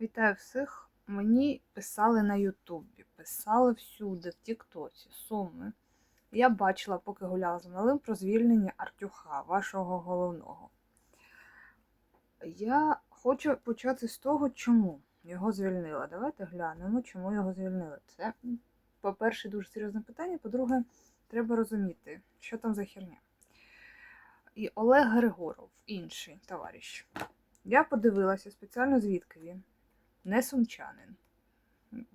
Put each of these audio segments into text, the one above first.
Вітаю всіх. Мені писали на Ютубі, писали всюди, в Тіктоці, суми. Я бачила, поки гуляла з малим про звільнення Артюха, вашого головного. Я хочу почати з того, чому його звільнили. Давайте глянемо, чому його звільнили. Це, по-перше, дуже серйозне питання. По-друге, треба розуміти, що там за херня. І Олег Григоров, інший товариш. Я подивилася спеціально звідки він. Не сумчанин.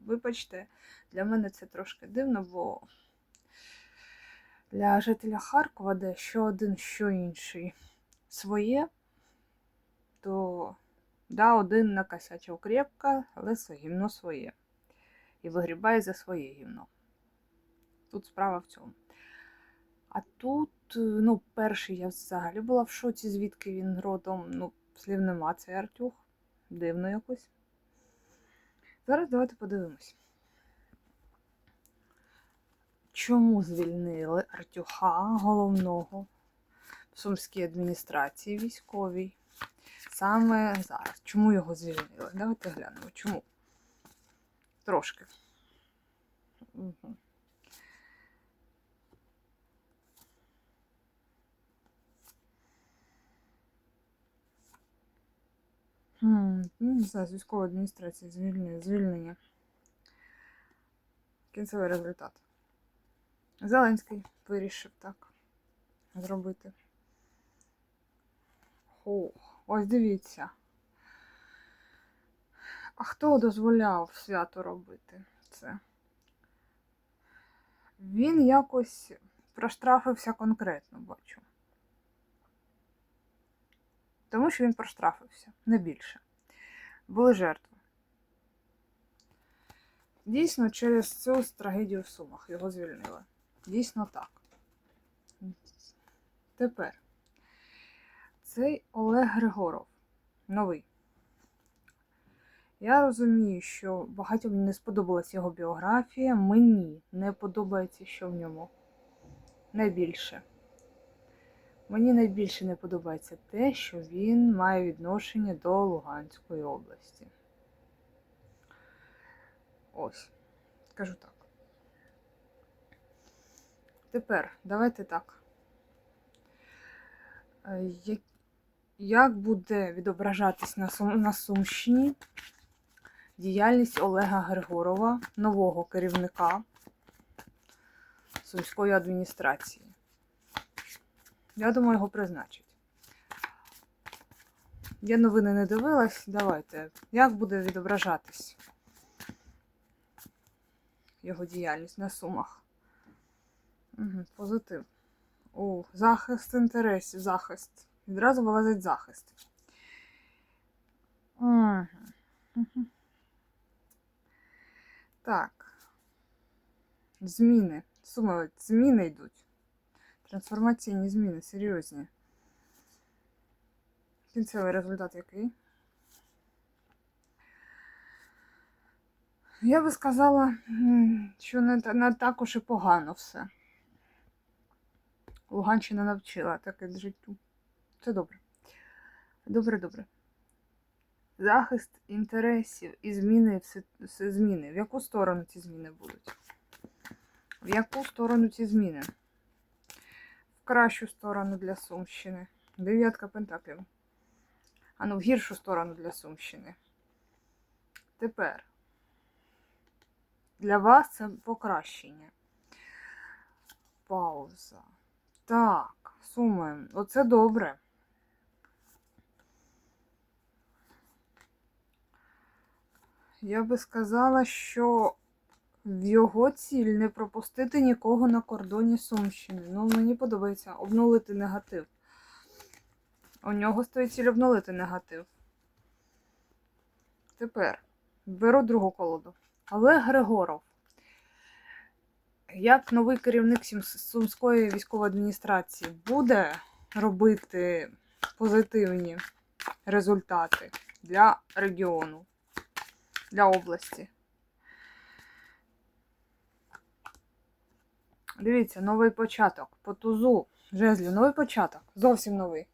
Вибачте, для мене це трошки дивно, бо для жителя Харкова, де що один, що інший своє, то да, один накосячив крепко, але своє гімно своє. І вигрібає за своє гімно. Тут справа в цьому. А тут, ну, перший я взагалі була в шоці, звідки він родом. Ну, слів нема, це Артюх. Дивно якось. Зараз давайте подивимось. Чому звільнили Артюха головного в Сумській адміністрації військовій? Саме зараз. Чому його звільнили? Давайте глянемо. Чому? Трошки. Угу. Хм, ну, не знаю, військової адміністрації звільнення. звільнення. Кінцевий результат. Зеленський вирішив так зробити. Ох, ось дивіться. А хто дозволяв свято робити це? Він якось проштрафився конкретно, бачу. Тому що він проштрафився, не більше. Були жертви. Дійсно, через цю трагедію в Сумах його звільнили. Дійсно так. Тепер цей Олег Григоров, новий. Я розумію, що багатьом не сподобалась його біографія. Мені не подобається, що в ньому найбільше. Мені найбільше не подобається те, що він має відношення до Луганської області. Ось, скажу так. Тепер давайте так. Е, як- буде відображатись на Сумщині діяльність Олега Григорова, нового керівника Сумської адміністрації? Я думаю, його призначать. Я новини не дивилась. Давайте. Як буде відображатись його діяльність на сумах? Угу, позитив. О, захист інтересів, захист. Відразу вилазить захист. Так. Зміни. Суми, зміни йдуть. Трансформаційні зміни, серйозні. Кінцевий результат який? Я би сказала, що не, не так уж і погано все. Луганщина навчила таке життю. Це добре. Добре, добре. Захист інтересів і зміни, все, все зміни. В яку сторону ці зміни будуть? В яку сторону ці зміни? Кращу сторону для Сумщини. Дев'ятка пентаклів. А ну, в гіршу сторону для Сумщини. Тепер. Для вас це покращення. Пауза. Так, суми. Оце добре. Я би сказала, що його ціль не пропустити нікого на кордоні Сумщини. Ну, мені подобається обнулити негатив. У нього стоїть ціль обнулити негатив. Тепер беру другу колоду. Олег Григоров. Як новий керівник Сумської військової адміністрації буде робити позитивні результати для регіону, для області? Дивіться, новий початок. По тузу жезлів, новий початок. Зовсім новий.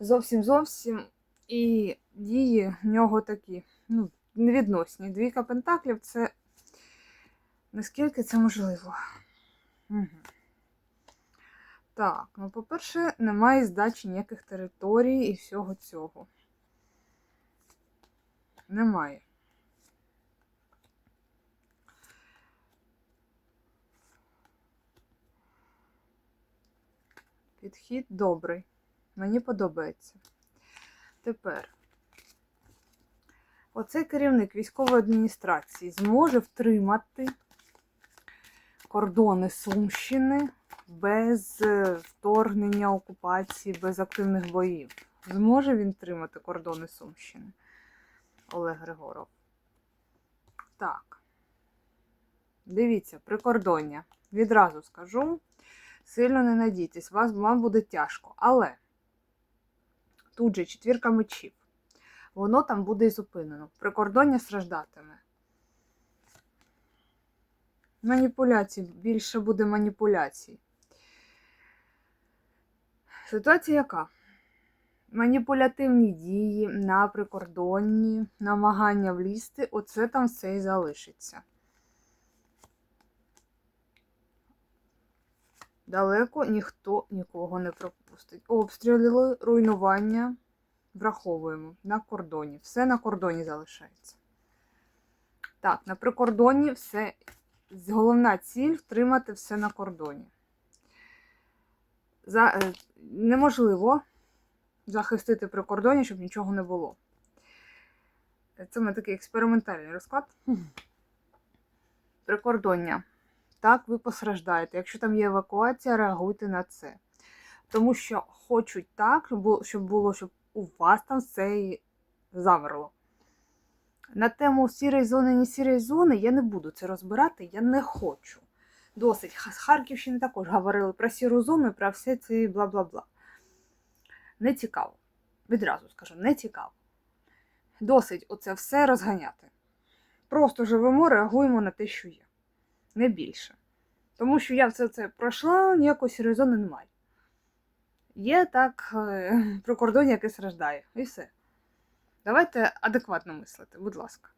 Зовсім зовсім І дії в нього такі, ну, невідносні. Двійка пентаклів це наскільки це можливо. Угу. Так, ну, по-перше, немає здачі ніяких територій і всього цього. Немає. Підхід добрий. Мені подобається. Тепер. Оцей керівник військової адміністрації зможе втримати кордони Сумщини без е, вторгнення окупації, без активних боїв. Зможе він тримати кордони Сумщини? Олег Григоров. Так. Дивіться, прикордоння. Відразу скажу. Сильно не надійтесь, вас, вам буде тяжко. Але тут же четвірка мечів. Воно там буде і зупинено. Прикордоння страждатиме. Маніпуляцій, більше буде маніпуляцій. Ситуація яка? Маніпулятивні дії на прикордонні, намагання влізти, оце там все і залишиться. Далеко ніхто нікого не пропустить. Обстріли, руйнування враховуємо на кордоні. Все на кордоні залишається. Так, на прикордонні все. Головна ціль втримати все на кордоні. За, е, неможливо захистити прикордоння, щоб нічого не було. Це ми такий експериментальний розклад. Прикордоння. Так, ви постраждаєте. Якщо там є евакуація, реагуйте на це. Тому що хочуть так, щоб було, щоб у вас там все і замерло. На тему сірої зони, не сірої зони я не буду це розбирати, я не хочу. Досить. З Харківщини також говорили про сіру зону про все це бла-бла-бла. Не цікаво. Відразу скажу, не цікаво. Досить оце все розганяти. Просто живемо, реагуємо на те, що є. Не більше. Тому що я все це пройшла, ніякої сірої немає. Є так е, прикордоння, яке страждає. І все. Давайте адекватно мислити, будь ласка.